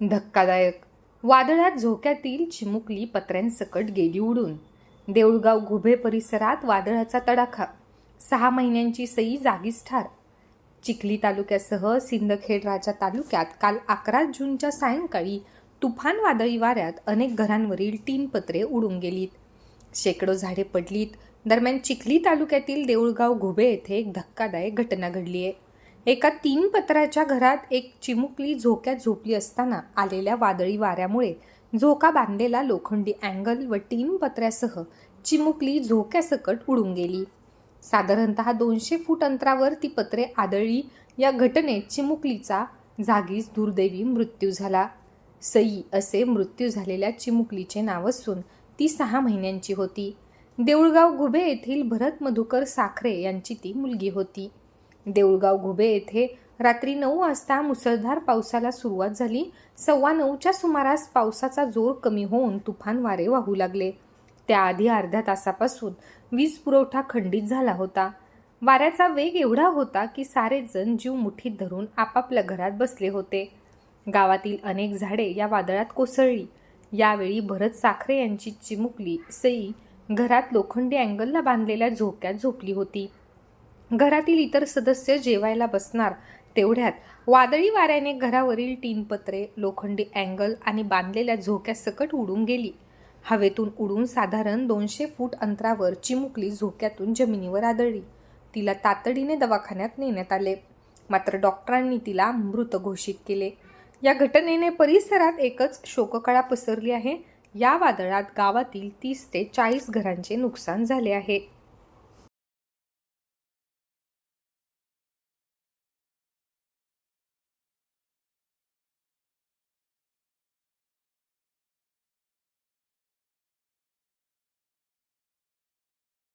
धक्कादायक. वादळात झोक्यातील चिमुकली पत्र्यांसकट गेली उडून. देऊळगाव घुबे परिसरात वादळाचा तडाखा. सहा महिन्यांची सई जागीच ठार. चिखली तालुक्यासह सिंदखेड राजा तालुक्यात काल अकरा जूनच्या सायंकाळी तुफान वादळी वाऱ्यात अनेक घरांवरील तीन पत्रे उडून गेलीत. शेकडो झाडे पडलीत. दरम्यान चिखली तालुक्यातील देऊळगाव घुबे येथे एक धक्कादायक घटना घडली आहे एका तीन पत्राच्या घरात एक चिमुकली झोक्यात झोपली असताना आलेल्या वादळी वाऱ्यामुळे झोका बांधलेला लोखंडी अँगल व तीन पत्र्यासह चिमुकली झोक्यासकट उडून गेली. साधारणतः दोनशे फूट अंतरावर ती पत्रे आदळली. या घटनेत चिमुकलीचा जागीच दुर्दैवी मृत्यू झाला. सई असे मृत्यू झालेल्या चिमुकलीचे नाव असून ती सहा महिन्यांची होती. देऊळगाव घुबे येथील भरत मधुकर साखरे यांची ती मुलगी होती. देऊळगाव घुबे येथे रात्री नऊ वाजता मुसळधार पावसाला सुरुवात झाली. सव्वा नऊच्या सुमारास पावसाचा जोर कमी होऊन तुफान वारे वाहू लागले. त्याआधी अर्ध्या तासापासून वीज पुरवठा खंडित झाला होता. वाऱ्याचा वेग एवढा होता की सारेजण जीव मुठीत धरून आपापल्या घरात बसले होते. गावातील अनेक झाडे या वादळात कोसळली. यावेळी भरत साखरे यांची चिमुकली सई घरात लोखंडी अँगलला बांधलेल्या झोक्यात झोपली होती. घरातील इतर सदस्य जेवायला बसणार तेवढ्यात वादळी वाऱ्याने घरावरील टीनपत्रे लोखंडी अँगल आणि बांधलेल्या झोक्यासकट उडून गेली. हवेतून उडून साधारण दोनशे फूट अंतरावर चिमुकली झोक्यातून जमिनीवर आदळली. तिला तातडीने दवाखान्यात नेण्यात आले. मात्र डॉक्टरांनी तिला मृत घोषित केले. या घटनेने परिसरात एकच शोककळा पसरली आहे. या वादळात गावातील तीस ते चाळीस घरांचे नुकसान झाले आहे.